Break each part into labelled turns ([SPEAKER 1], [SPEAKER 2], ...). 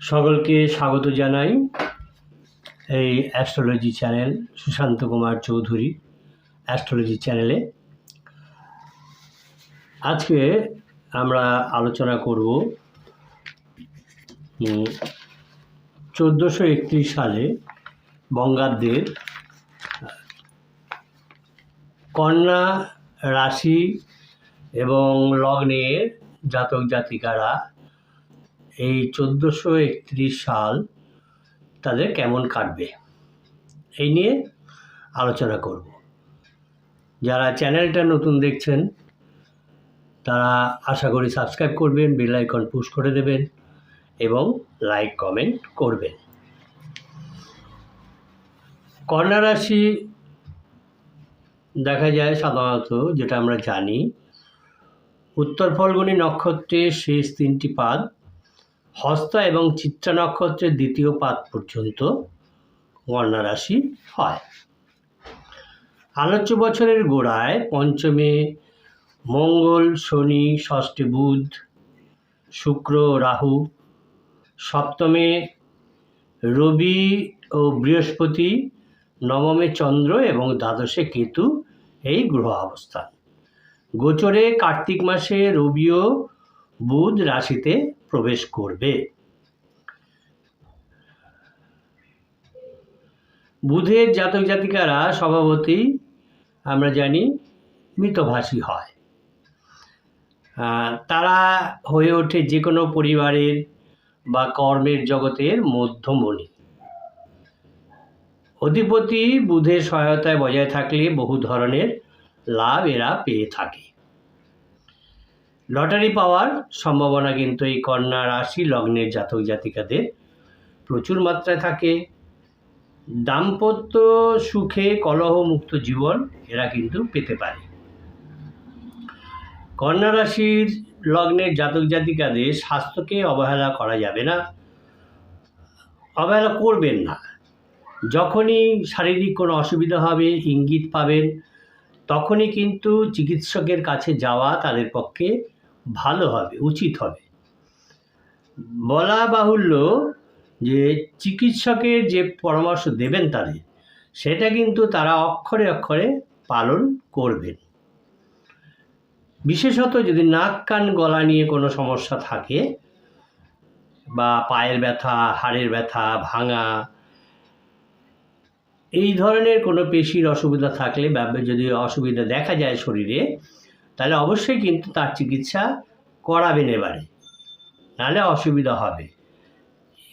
[SPEAKER 1] সকলকে স্বাগত জানাই এই astrology channel Sushanta Kumar Chowdhury astrology চ্যানেলে আজকে আমরা আলোচনা করব চোদ্দোশো একত্রিশ সালে বঙ্গাব্দের কন্যা রাশি এবং লগ্নের জাতক জাতিকারা এই চোদ্দোশো একত্রিশ সাল তাদের কেমন কাটবে? এই নিয়ে আলোচনা করব। যারা চ্যানেলটা নতুন দেখছেন, তারা আশা করি সাবস্ক্রাইব করবেন, বেল আইকন পুশ করে দেবেন এবং লাইক, কমেন্ট করবেন। কন্যা রাশি দেখা যায় সাধারণত, যেটা আমরা জানি, উত্তর ফল্গুনী নক্ষত্রের শেষ তিনটি পাদ হস্তা এবং চিত্রা নক্ষত্রের দ্বিতীয় পাদ পর্যন্ত কন্যা রাশি হয়। আলোচ্য বছরের গোড়ায় পঞ্চমে মঙ্গল, শনি, ষষ্ঠে বুধ, শুক্র, রাহু, সপ্তমে রবি ও বৃহস্পতি, নবমে চন্দ্র এবং দ্বাদশে কেতু এই গ্রহ অবস্থান। গোচরে কার্তিক মাসে রবিও বুধ রাশিতে প্রবেশ করবে। বুধের জাতক জাতিকারা স্বভাবতই, আমরা জানি, মৃতভাষী হয়। তারা হয়ে ওঠে যে কোনো পরিবারের বা কর্মের জগতের মধ্যমণি। অধিপতি বুধের সহায়তায় বজায় থাকলে বহু ধরনের লাভ এরা পেয়ে থাকে। লটারি পাওয়ার সম্ভাবনা কিন্তু এই কন্যা রাশি লগ্নের জাতক জাতিকাদের প্রচুর মাত্রায় থাকে। দাম্পত্য সুখে কলহমুক্ত জীবন এরা কিন্তু পেতে পারে। কন্যা রাশির লগ্নের জাতক জাতিকাদের স্বাস্থ্যকে অবহেলা করা যাবে না। অবহেলা করবেন না। যখনই শারীরিক কোনো অসুবিধা হবে, ইঙ্গিত পাবেন, তখনই কিন্তু চিকিৎসকের কাছে যাওয়া তাদের পক্ষে ভালো হবে, উচিত হবে। বলা বাহুল্য যে চিকিৎসকের যে পরামর্শ দেবেন তাদের, সেটা কিন্তু তারা অক্ষরে অক্ষরে পালন করবেন। বিশেষত যদি নাক, কান, গলা নিয়ে কোনো সমস্যা থাকে বা পায়ের ব্যথা, হাড়ের ব্যথা, ভাঙা, এই ধরনের কোনো পেশির অসুবিধা থাকলে যদি অসুবিধা দেখা যায় শরীরে তাহলে অবশ্যই কিন্তু তার চিকিৎসা করাবেন এবারে। নাহলে অসুবিধা হবে।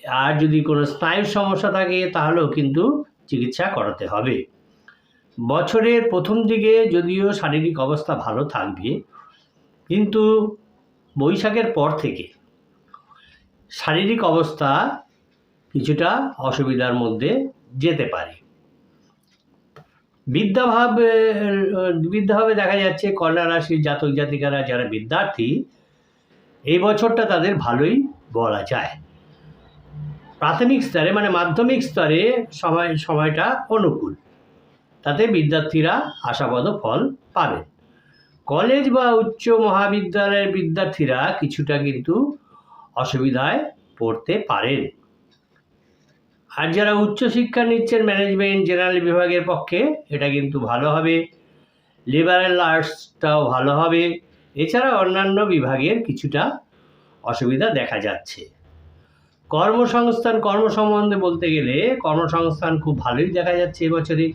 [SPEAKER 1] আর যদি কোনো স্নায়ুর সমস্যা থাকে, তাহলেও কিন্তু চিকিৎসা করাতে হবে। বছরের প্রথম দিকে যদিও শারীরিক অবস্থা ভালো থাকবে, কিন্তু বৈশাখের পর থেকে শারীরিক অবস্থা কিছুটা অসুবিধার মধ্যে যেতে পারে। বিদ্যাভাব, বিদ্যাভাবে দেখা যাচ্ছে কন্যা রাশির জাতক জাতিকারা যারা বিদ্যার্থী, এই বছরটা তাদের ভালোই বলা যায়। প্রাথমিক স্তরে মানে মাধ্যমিক স্তরে সময়, সময়টা অনুকূল। তাতে বিদ্যার্থীরা আশাবাদ ফল পাবেন। কলেজ বা উচ্চ মহাবিদ্যালয়ের বিদ্যার্থীরা কিছুটা কিন্তু অসুবিধায় পড়তে পারেন। আর যারা উচ্চশিক্ষা নিচ্ছেন ম্যানেজমেন্ট জেনারেল বিভাগের পক্ষে, এটা কিন্তু ভালো হবে। লিবারেল আর্টসটাও ভালো হবে। এছাড়া অন্যান্য বিভাগের কিছুটা অসুবিধা দেখা যাচ্ছে। কর্মসংস্থান কর্ম সম্বন্ধে বলতে গেলে কর্মসংস্থান খুব ভালোই দেখা যাচ্ছে এবছরে।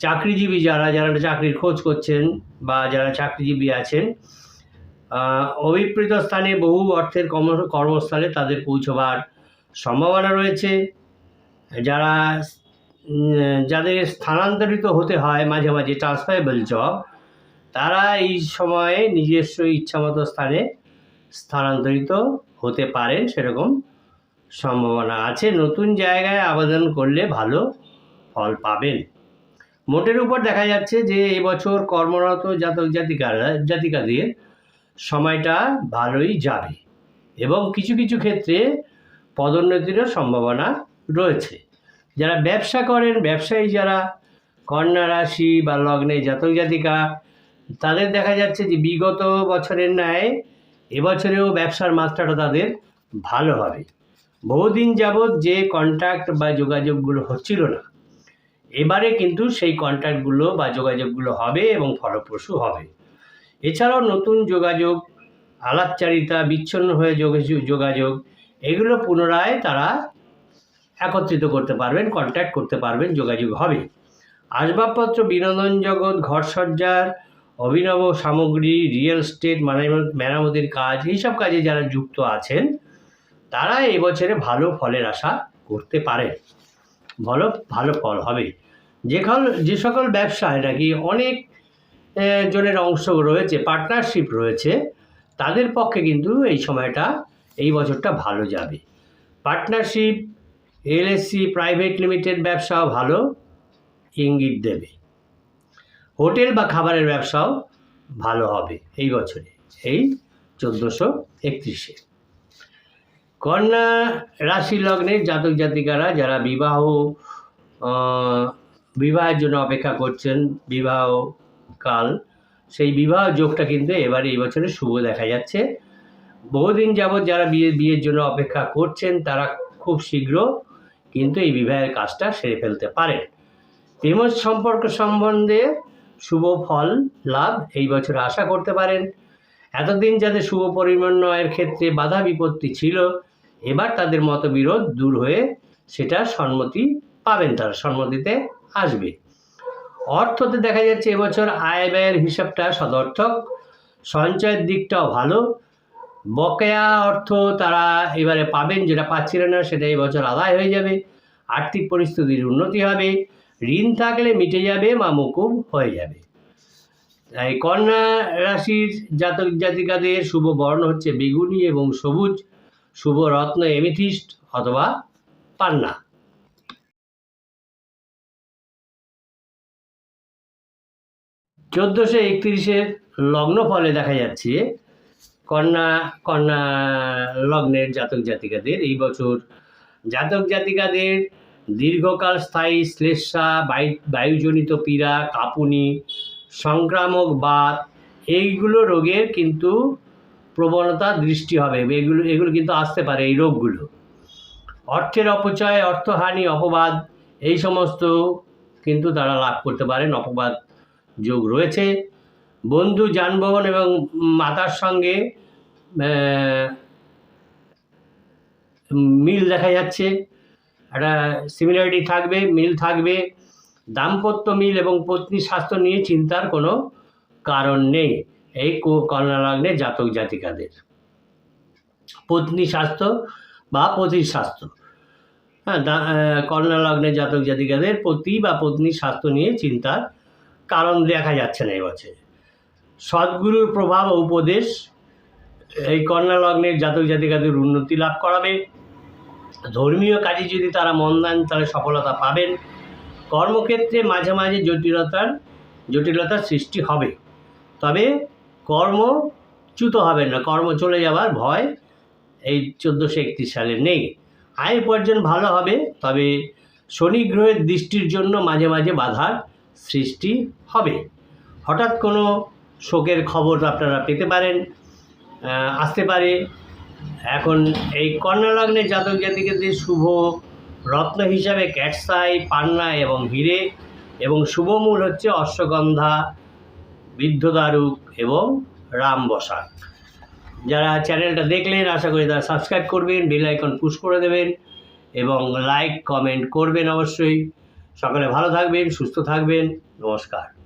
[SPEAKER 1] চাকরিজীবী যারা যারা চাকরির খোঁজ করছেন বা যারা চাকরিজীবী আছেন অভিপ্রেত স্থানে বহু অর্থের কর্ম, কর্মস্থলে তাদের পৌঁছবার সম্ভাবনা রয়েছে। যারা যাদের স্থানান্তরিত হতে হয় মাঝে মাঝে ট্রান্সফারেবল জব তারা এই সময়ে নিজস্ব ইচ্ছামতো স্থানে স্থানান্তরিত হতে পারেন, সেরকম সম্ভাবনা আছে। নতুন জায়গায় আবেদন করলে ভালো ফল পাবেন। মোটের উপর দেখা যাচ্ছে যে এবছর কর্মরত জাতক জাতিকারা, জাতিকাদের সময়টা ভালোই যাবে। এবং কিছু কিছু ক্ষেত্রে পদোন্নতিরও সম্ভাবনা রয়েছে। যারা ব্যবসা করেন, ব্যবসায়ী যারা, কন্যা রাশি বা লগ্নে জাতক জাতিকা, তাদের দেখা যাচ্ছে যে বিগত বছরের ন্যায় এবছরেও ব্যবসার মাত্রাটা তাদের ভালো হবে। বহুদিন যাবৎ যে কন্ট্যাক্ট বা যোগাযোগগুলো হচ্ছিল না, এবারে কিন্তু সেই কন্ট্যাক্টগুলো বা যোগাযোগগুলো হবে এবং ফলপ্রসূ হবে। এছাড়াও নতুন যোগাযোগ, আলাপচারিতা, বিচ্ছন্ন হয়ে যোগাযোগ যোগাযোগ এগুলো পুনরায় তারা একত্রিত করতে পারবেন কন্ট্যাক্ট করতে পারবেন, যোগাযোগ হবে। আসবাবপত্র, বিনোদন জগৎ, ঘরসজ্জার, অভিনব সামগ্রী রিয়েল স্টেট মেরামত মেরামতির কাজ, এইসব কাজে যারা যুক্ত আছেন, তারা এবছরে ভালো ফলের আশা করতে পারেন। ভালো ভালো ফল হবে। যে যে সকল ব্যবসায় নাকি অনেক জনের অংশ রয়েছে পার্টনারশিপ রয়েছে, তাদের পক্ষে কিন্তু এই সময়টা এই বছরটা ভালো যাবে। পার্টনারশিপ, এলএসসি, প্রাইভেট লিমিটেড ব্যবসাও ভালো ইঙ্গিত দেবে। হোটেল বা খাবারের ব্যবসাও ভালো হবে এই বছরে, এই চোদ্দোশো একত্রিশে। কন্যা রাশি লগ্নের জাতক জাতিকারা যারা বিবাহ বিবাহের জন্য অপেক্ষা করছেন, বিবাহ কাল, সেই বিবাহ যোগটা কিন্তু এবারে এই বছরে শুভ দেখা যাচ্ছে। বহুদিন যাবৎ যারা বিয়ে বিয়ের জন্য অপেক্ষা করছেন, তারা খুব শীঘ্র কিন্তু এই বিবাহের কাজটা সেরে ফেলতে পারেন। প্রেম সম্পর্ক সম্বন্ধে শুভ ফল, লাভ এই বছর আশা করতে পারেন। এতদিন যাদের শুভ পরিমাণয়ের ক্ষেত্রে বাধা বিপত্তি ছিল, এবার তাদের মতবিরোধ দূর হয়ে সেটা সম্মতি পাবেন, তারা সম্মতিতে আসবে। অর্থতে দেখা যাচ্ছে এবছর আয় ব্যয়ের হিসাবটা সদর্থক। সঞ্চয়ের দিকটাও ভালো। বকেয়া অর্থ তারা এবারে পাবেন, যেটা পাচ্ছিলেন না, সেটা এবছর আদায় হয়ে যাবে। আর্থিক পরিস্থিতির উন্নতি হবে, ঋণ থাকলে মিটে যাবে বা মকুব হয়ে যাবে। তাই কন্যা রাশির জাতক জাতিকাদের শুভ বর্ণ হচ্ছে বেগুনি এবং সবুজ, শুভ রত্ন এমিথিস্ট অথবা পান্না। চোদ্দোশো একত্রিশের লগ্ন ফলে দেখা যাচ্ছে কন্যা কন্যা লগ্নের জাতক জাতিকাদের এই বছর জাতক জাতিকাদের দীর্ঘকাল স্থায়ী শ্লেষা বায়ু, বায়ুজনিত পীড়া, কাঁপুনি, সংক্রামক বাত, এইগুলো রোগের কিন্তু প্রবণতা দৃষ্টি হবে। এগুলো এগুলো কিন্তু আসতে পারে এই রোগগুলো। অর্থের অপচয়, অর্থহানি, অপবাদ, এই সমস্ত কিন্তু তারা লাভ করতে পারেন। অপবাদ যোগ রয়েছে। বন্ধু যানবাহন এবং মাতার সঙ্গে মিল দেখা যাচ্ছে। একটা সিমিলারিটি থাকবে, মিল থাকবে। দাম্পত্য মিল এবং পত্নী স্বাস্থ্য নিয়ে চিন্তার কোনো কারণ নেই। এই কন্যা লগ্নে জাতক জাতিকাদের। পত্নী স্বাস্থ্য বা পতির স্বাস্থ্য। হ্যাঁ কন্যা লগ্নে জাতক জাতিকাদের পতি বা পত্নী স্বাস্থ্য নিয়ে চিন্তার কারণ দেখা যাচ্ছে না এবছরে সদ্গুরুর প্রভাব উপদেশ, এই কন্যা লগ্নের জাতক জাতিকাদের উন্নতি লাভ করাবে। ধর্মীয় কাজে যদি তারা মন দেন, তাহলে সফলতা পাবেন। কর্মক্ষেত্রে মাঝে মাঝে জটিলতার জটিলতার সৃষ্টি হবে। তবে কর্ম চ্যুত হবে না। কর্ম চলে যাওয়ার ভয় এই চোদ্দোশো একত্রিশ সালে নেই। আয় উপার্জন ভালো হবে, তবে শনি গ্রহের দৃষ্টির জন্য মাঝে মাঝে বাধার সৃষ্টি হবে। হঠাৎ কোনো শোকের খবর আপনারা পেতে পারেন আসতে পারে। এখন এই কন্যা লগ্নে জাতক জাতিকাদের শুভ রত্ন হিসাবে ক্যাটসাই, পান্না এবং হিরে এবং শুভ মূল হচ্ছে অশ্বগন্ধা বৃদ্ধদারুক এবং রাম বসাক। যারা চ্যানেলটা দেখলেন, আশা করি তারা সাবস্ক্রাইব করবেন, বেল আইকন পুশ করে দেবেন এবং লাইক, কমেন্ট করবেন অবশ্যই। সকলে ভালো থাকবেন, সুস্থ থাকবেন। নমস্কার।